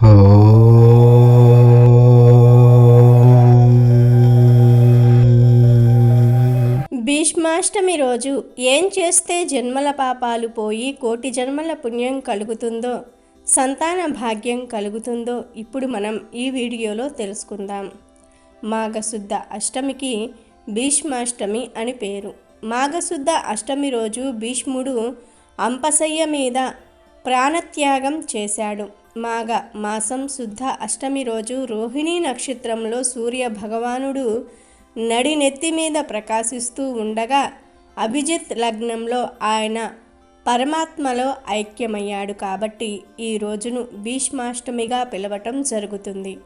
భీష్మాష్టమి రోజు ఏం చేస్తే జన్మల పాపాలు పోయి కోటి జన్మల పుణ్యం కలుగుతుందో సంతాన భాగ్యం కలుగుతుందో ఇప్పుడు మనం ఈ వీడియోలో తెలుసుకుందాం. మాఘశుద్ధ అష్టమికి భీష్మాష్టమి అని పేరు. మాఘశుద్ధ అష్టమి రోజు భీష్ముడు అంపశయ్య మీద ప్రాణత్యాగం చేశాడు. మాఘ మాసం శుద్ధ అష్టమి రోజు రోహిణీ నక్షత్రంలో సూర్య భగవానుడు నడినెత్తి మీద ప్రకాశిస్తూ ఉండగా అభిజిత్ లగ్నంలో ఆయన పరమాత్మలో ఐక్యమయ్యాడు కాబట్టి ఈ రోజును భీష్మాష్టమిగా పిలవటం జరుగుతుంది.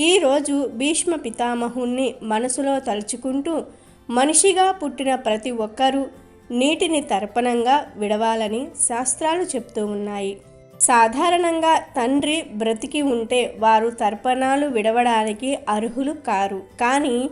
ఈ రోజు భీష్మ పితామహుణ్ణి మనసులో తలుచుకుంటూ మనిషిగా పుట్టిన ప్రతి ఒక్కరూ నీటిని తర్పణంగా విడవాలని శాస్త్రాలు చెప్తూ ఉన్నాయి. సాధారణంగా తండ్రి బ్రతికి ఉంటే వారు తర్పణాలు విడవడానికి అర్హులు కారు. కానీ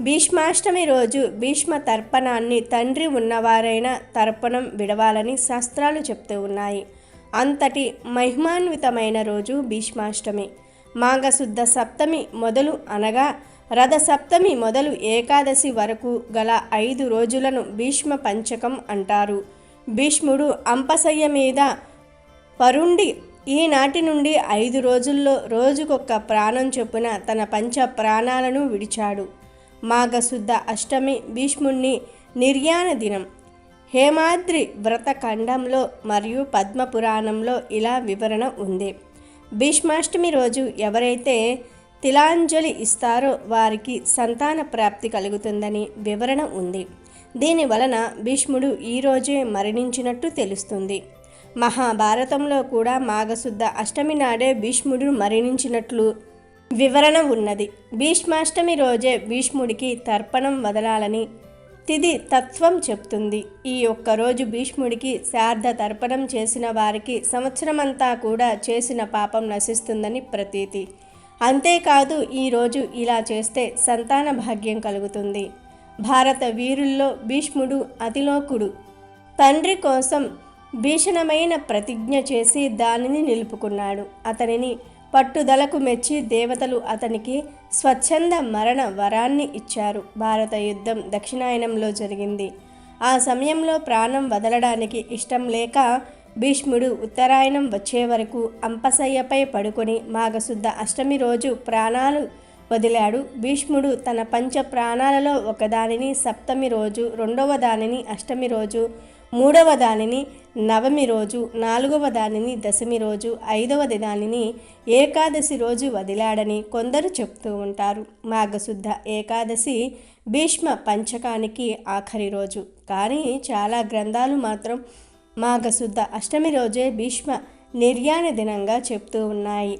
భీష్మాష్టమి రోజు భీష్మ తర్పణాన్ని తండ్రి ఉన్నవారైనా తర్పణం విడవాలని శాస్త్రాలు చెప్తూ ఉన్నాయి. అంతటి మహిమాన్వితమైన రోజు భీష్మాష్టమి. మాఘశుద్ధ సప్తమి మొదలు అనగా రథ సప్తమి మొదలు ఏకాదశి వరకు గల ఐదు రోజులను భీష్మ పంచకం అంటారు. భీష్ముడు అంపశయ్య మీద పరుండి ఈనాటి నుండి ఐదు రోజుల్లో రోజుకొక్క ప్రాణం చొప్పున తన పంచ ప్రాణాలను విడిచాడు. మాఘశుద్ధ అష్టమి భీష్ముణ్ణి నిర్యాణ దినం. హేమాద్రి వ్రత ఖండంలో మరియు పద్మపురాణంలో ఇలా వివరణ ఉంది. భీష్మాష్టమి రోజు ఎవరైతే తిలాంజలి ఇస్తారో వారికి సంతాన ప్రాప్తి కలుగుతుందని వివరణ ఉంది. దీని వలన భీష్ముడు ఈరోజే మరణించినట్టు తెలుస్తుంది. మహాభారతంలో కూడా మాఘశుద్ధ అష్టమి నాడే భీష్ముడు మరణించినట్లు వివరణ ఉన్నది. భీష్మాష్టమి రోజే భీష్ముడికి తర్పణం వదలాలని తిది తత్వం చెప్తుంది. ఈ ఒక్కరోజు భీష్ముడికి శార్ధ తర్పణం చేసిన వారికి సంవత్సరమంతా కూడా చేసిన పాపం నశిస్తుందని ప్రతీతి. అంతేకాదు ఈరోజు ఇలా చేస్తే సంతాన భాగ్యం కలుగుతుంది. భారత వీరుల్లో భీష్ముడు అతిలోకుడు. తండ్రి కోసం భీషణమైన ప్రతిజ్ఞ చేసి దానిని నిలుపుకున్నాడు. అతనిని పట్టుదలకు మెచ్చి దేవతలు అతనికి స్వచ్ఛంద మరణ వరాన్ని ఇచ్చారు. భారత యుద్ధం దక్షిణాయనంలో జరిగింది. ఆ సమయంలో ప్రాణం వదలడానికి ఇష్టం లేక భీష్ముడు ఉత్తరాయణం వచ్చే వరకు అంపశయ్యపై పడుకొని మాఘశుద్ధ అష్టమి రోజు ప్రాణాలు వదిలాడు. భీష్ముడు తన పంచ ప్రాణాలలో ఒకదానిని సప్తమి రోజు రెండవ దానిని అష్టమి రోజు మూడవ దానిని నవమి రోజు నాలుగవ దానిని దశమి రోజు ఐదవది దానిని ఏకాదశి రోజు వదిలాడని కొందరు చెప్తూ ఉంటారు. మాఘశుద్ధ ఏకాదశి భీష్మ పంచకానికి ఆఖరి రోజు. కానీ చాలా గ్రంథాలు మాత్రం మాఘశుద్ధ అష్టమి రోజే భీష్మ నిర్యాణ దినంగా చెప్తూ ఉన్నాయి.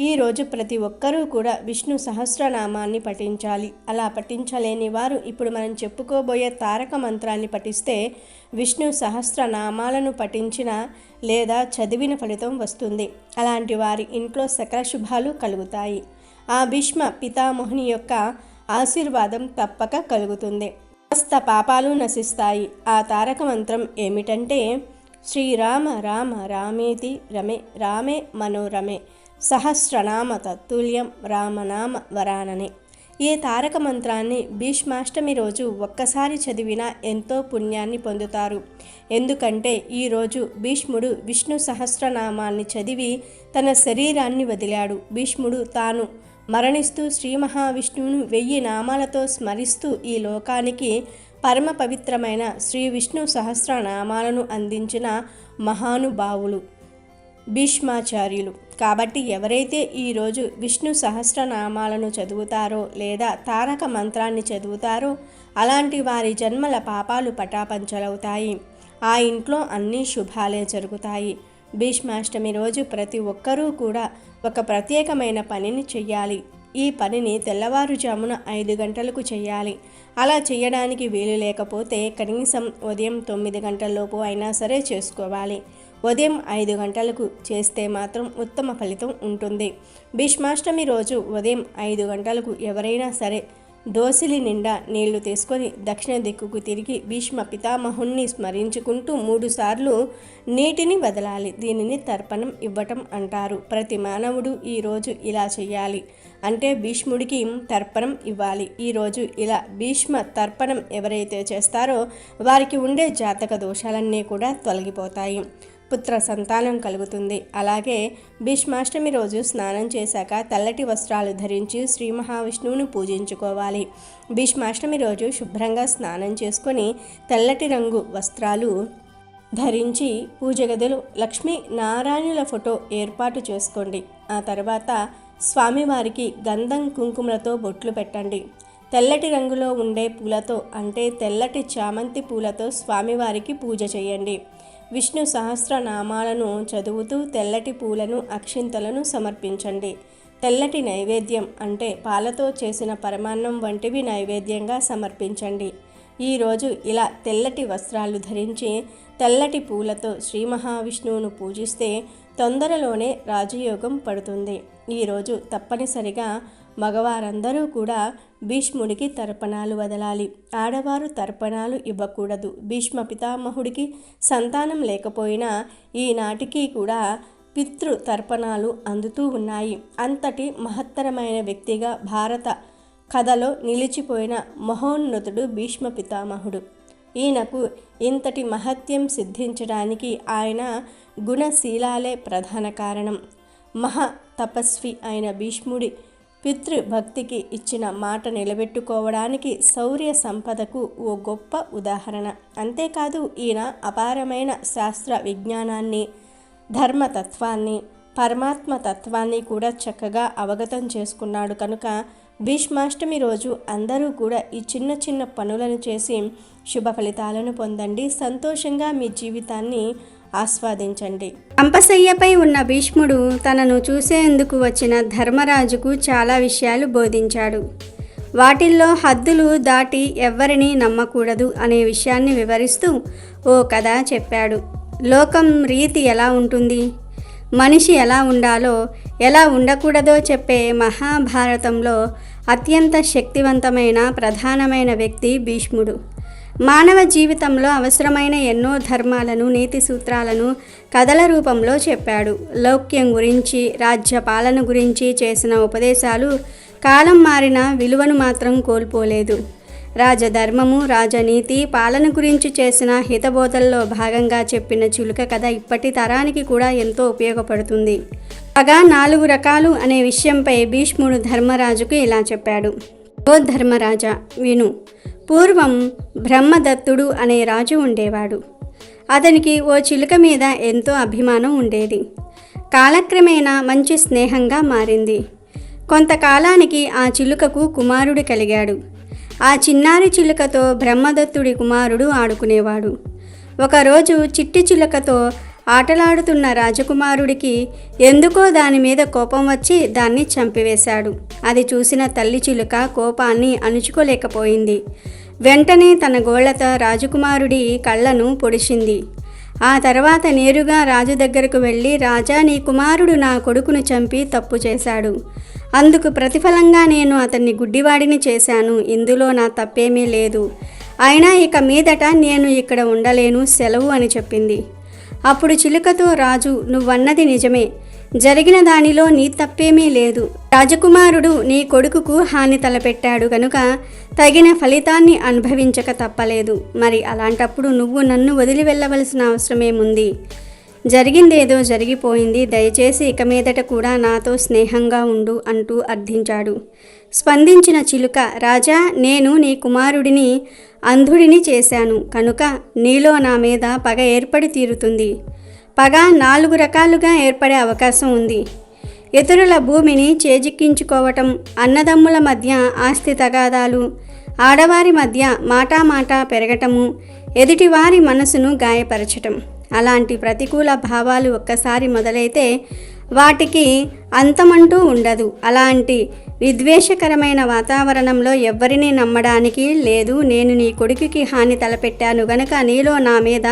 ఈరోజు ప్రతి ఒక్కరూ కూడా విష్ణు సహస్రనామాన్ని పఠించాలి. అలా పఠించలేని వారు ఇప్పుడు మనం చెప్పుకోబోయే తారక మంత్రాన్ని పఠిస్తే విష్ణు సహస్రనామాలను పఠించిన లేదా చదివిన ఫలితం వస్తుంది. అలాంటి వారి ఇంట్లో సకల శుభాలు కలుగుతాయి. ఆ భీష్మ పితామోహిని యొక్క ఆశీర్వాదం తప్పక కలుగుతుంది. సమస్త పాపాలు నశిస్తాయి. ఆ తారక మంత్రం ఏమిటంటే శ్రీరామ రామ రామేతి రమే రామే మనోరమే. సహస్రనామ తత్తుల్యం రామనామ వరానని. ఈ తారక మంత్రాన్ని భీష్మాష్టమి రోజు ఒక్కసారి చదివినా ఎంతో పుణ్యాన్ని పొందుతారు. ఎందుకంటే ఈరోజు భీష్ముడు విష్ణు సహస్రనామాన్ని చదివి తన శరీరాన్ని వదిలాడు. భీష్ముడు తాను మరణిస్తూ శ్రీ మహావిష్ణువును వెయ్యి నామాలతో స్మరిస్తూ ఈ లోకానికి పరమ పవిత్రమైన శ్రీ విష్ణు సహస్రనామాలను అందించిన మహానుభావులు. భీష్మాచార్యులు. కాబట్టి ఎవరైతే ఈరోజు విష్ణు సహస్రనామాలను చదువుతారో లేదా తారక మంత్రాన్ని చదువుతారో అలాంటి వారి జన్మల పాపాలు పటాపంచలవుతాయి. ఆ ఇంట్లో అన్ని శుభాలే జరుగుతాయి. భీష్మాష్టమి రోజు ప్రతి ఒక్కరూ కూడా ఒక ప్రత్యేకమైన పనిని చెయ్యాలి. ఈ పనిని తెల్లవారుజామున ఐదు గంటలకు చేయాలి. అలా చేయడానికి వీలు లేకపోతే కనీసం ఉదయం తొమ్మిది గంటలలోపు అయినా సరే చేసుకోవాలి. ఉదయం ఐదు గంటలకు చేస్తే మాత్రం ఉత్తమ ఫలితం ఉంటుంది. భీష్మాష్టమి రోజు ఉదయం ఐదు గంటలకు ఎవరైనా సరే దోసిలి నిండా నీళ్ళు తీసుకొని దక్షిణ దిక్కుకు తిరిగి భీష్మ పితామహుణ్ణి స్మరించుకుంటూ మూడుసార్లు నీటిని వదలాలి. దీనిని తర్పణం ఇవ్వటం అంటారు. ప్రతి మానవుడు ఈరోజు ఇలా చేయాలి అంటే భీష్ముడికి తర్పణం ఇవ్వాలి. ఈరోజు ఇలా భీష్మ తర్పణం ఎవరైతే చేస్తారో వారికి ఉండే జాతక దోషాలన్నీ కూడా తొలగిపోతాయి. పుత్ర సంతానం కలుగుతుంది. అలాగే భీష్మాష్టమి రోజు స్నానం చేశాక తెల్లటి వస్త్రాలు ధరించి శ్రీ మహావిష్ణువును పూజించుకోవాలి. భీష్మాష్టమి రోజు శుభ్రంగా స్నానం చేసుకొని తెల్లటి రంగు వస్త్రాలు ధరించి పూజ గదిలో లక్ష్మీ నారాయణుల ఫోటో ఏర్పాటు చేసుకోండి. ఆ తర్వాత స్వామివారికి గంధం కుంకుమలతో బొట్లు పెట్టండి. తెల్లటి రంగులో ఉండే పూలతో అంటే తెల్లటి చామంతి పూలతో స్వామివారికి పూజ చేయండి. విష్ణు సహస్రనామాలను చదువుతూ తెల్లటి పూలను అక్షింతలను సమర్పించండి. తెల్లటి నైవేద్యం అంటే పాలతో చేసిన పరమాన్నం వంటివి నైవేద్యంగా సమర్పించండి. ఈరోజు ఇలా తెల్లటి వస్త్రాలు ధరించి తెల్లటి పూలతో శ్రీ మహావిష్ణువును పూజిస్తే తొందరలోనే రాజయోగం పడుతుంది. ఈరోజు తప్పనిసరిగా మగవారందరూ కూడా భీష్ముడికి తర్పణాలు వదలాలి. ఆడవారు తర్పణాలు ఇవ్వకూడదు. భీష్మ పితామహుడికి సంతానం లేకపోయినా ఈనాటికి కూడా పితృ తర్పణాలు అందుతూ ఉన్నాయి. అంతటి మహత్తరమైన వ్యక్తిగా భారత కథలో నిలిచిపోయిన మహోన్నతుడు భీష్మ పితామహుడు. ఈయనకు ఇంతటి మహత్యం సిద్ధించడానికి ఆయన గుణశీలాలే ప్రధాన కారణం. మహా తపస్వి అయిన భీష్ముడి పితృభక్తికి ఇచ్చిన మాట నిలబెట్టుకోవడానికి శౌర్య సంపదకు ఓ గొప్ప ఉదాహరణ. అంతేకాదు ఈయన అపారమైన శాస్త్ర విజ్ఞానాన్ని ధర్మతత్వాన్ని పరమాత్మ తత్వాన్ని కూడా చక్కగా అవగతం చేసుకున్నాడు. కనుక భీష్మాష్టమి రోజు అందరూ కూడా ఈ చిన్న చిన్న పనులను చేసి శుభ ఫలితాలను పొందండి. సంతోషంగా మీ జీవితాన్ని ఆస్వాదించండి. అంపసయ్యపై ఉన్న భీష్ముడు తనను చూసేందుకు వచ్చిన ధర్మరాజుకు చాలా విషయాలు బోధించాడు. వాటిల్లో హద్దులు దాటి ఎవ్వరిని నమ్మకూడదు అనే విషయాన్ని వివరిస్తూ ఓ కథ చెప్పాడు. లోకం రీతి ఎలా ఉంటుంది? మనిషి ఎలా ఉండాలో ఎలా ఉండకూడదో చెప్పే మహాభారతంలో అత్యంత శక్తివంతమైన ప్రధానమైన వ్యక్తి భీష్ముడు. మానవ జీవితంలో అవసరమైన ఎన్నో ధర్మాలను నీతి సూత్రాలను కథల రూపంలో చెప్పాడు. లౌక్యం గురించి రాజ్య పాలన గురించి చేసిన ఉపదేశాలు కాలం మారిన విలువను మాత్రం కోల్పోలేదు. రాజధర్మము రాజనీతి పాలన గురించి చేసిన హితబోధల్లో భాగంగా చెప్పిన చులుక కథ ఇప్పటి తరానికి కూడా ఎంతో ఉపయోగపడుతుంది. పగా నాలుగు రకాలు అనే విషయంపై భీష్ముడు ధర్మరాజుకు ఇలా చెప్పాడు. ఓ ధర్మరాజా విను. పూర్వం బ్రహ్మదత్తుడు అనే రాజు ఉండేవాడు. అతనికి ఓ చిలుక మీద ఎంతో అభిమానం ఉండేది. కాలక్రమేణా మంచి స్నేహంగా మారింది. కొంతకాలానికి ఆ చిలుకకు కుమారుడు కలిగాడు. ఆ చిన్నారి చిలుకతో బ్రహ్మదత్తుడి కుమారుడు ఆడుకునేవాడు. ఒకరోజు చిట్టి చిలుకతో ఆటలాడుతున్న రాజకుమారుడికి ఎందుకో దాని మీద కోపం వచ్చి దాన్ని చంపివేశాడు. అది చూసిన తల్లి చిలుక కోపాన్ని అణుచుకోలేకపోయింది. వెంటనే తన గోళ్ళతో రాజకుమారుడి కళ్ళను పొడిచింది. ఆ తర్వాత నేరుగా రాజు దగ్గరకు వెళ్ళి రాజా నీ కుమారుడు నా కొడుకును చంపి తప్పు చేశాడు. అందుకు ప్రతిఫలంగా నేను అతన్ని గుడ్డివాడిని చేశాను. ఇందులో నా తప్పేమీ లేదు. అయినా ఇక మీదట నేను ఇక్కడ ఉండలేను సెలవు అని చెప్పింది. అప్పుడు చిలుకతో రాజు నువ్వన్నది నిజమే. జరిగిన దానిలో నీ తప్పేమీ లేదు. రాజకుమారుడు నీ కొడుకుకు హాని తలపెట్టాడు కనుక తగిన ఫలితాన్ని అనుభవించక తప్పలేదు. మరి అలాంటప్పుడు నువ్వు నన్ను వదిలి వెళ్ళవలసిన అవసరమేముంది? జరిగిందేదో జరిగిపోయింది దయచేసి ఇక మీదట కూడా నాతో స్నేహంగా ఉండు అంటూ అర్థించాడు. స్పందించిన చిలుక రాజా నేను నీ కుమారుడిని అంధుడిని చేశాను. కనుక నీలో నా మీద పగ ఏర్పడి తీరుతుంది. పగ నాలుగు రకాలుగా ఏర్పడే అవకాశం ఉంది. ఇతరుల భూమిని చేజిక్కించుకోవటం అన్నదమ్ముల మధ్య ఆస్తి తగాదాలు ఆడవారి మధ్య మాటామాట పెరగటము ఎదుటివారి మనసును గాయపరచటం. అలాంటి ప్రతికూల భావాలు ఒక్కసారి మొదలైతే వాటికి అంతమంటూ ఉండదు. అలాంటి విద్వేషకరమైన వాతావరణంలో ఎవరిని నమ్మడానికి లేదు. నేను నీ కొడుకుకి హాని తలపెట్టాను గనక నీలో నా మీద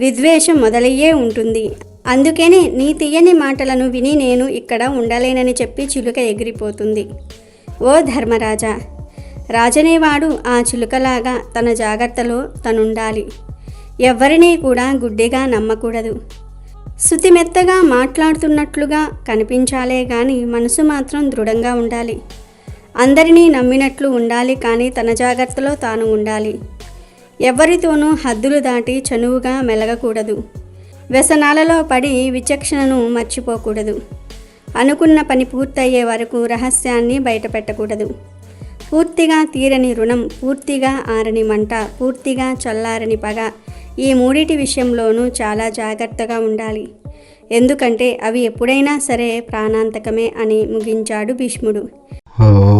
విద్వేషం మొదలయ్యే ఉంటుంది. అందుకనే నీ తీయని మాటలను విని నేను ఇక్కడ ఉండలేనని చెప్పి చిలుక ఎగిరిపోతుంది. ఓ ధర్మరాజా! రాజనేవాడు ఆ చిలుకలాగా తన జాగ్రత్తలో తనుండాలి. ఎవరినీ కూడా గుడ్డిగా నమ్మకూడదు. శుతిమెత్తగా మాట్లాడుతున్నట్లుగా కనిపించాలే కానీ మనసు మాత్రం దృఢంగా ఉండాలి. అందరినీ నమ్మినట్లు ఉండాలి కానీ తన జాగ్రత్తలో తాను ఉండాలి. ఎవరితోనూ హద్దులు దాటి చనువుగా మెలగకూడదు. వ్యసనాలలో పడి విచక్షణను మర్చిపోకూడదు. అనుకున్న పని పూర్తయ్యే వరకు రహస్యాన్ని బయటపెట్టకూడదు. పూర్తిగా తీరని రుణం పూర్తిగా ఆరని మంట పూర్తిగా చల్లారని పగ ఈ మూడిటి విషయంలోనూ చాలా జాగ్రత్తగా ఉండాలి. ఎందుకంటే అవి ఎప్పుడైనా సరే ప్రాణాంతకమే అని ముగించాడు భీష్ముడు. ఓ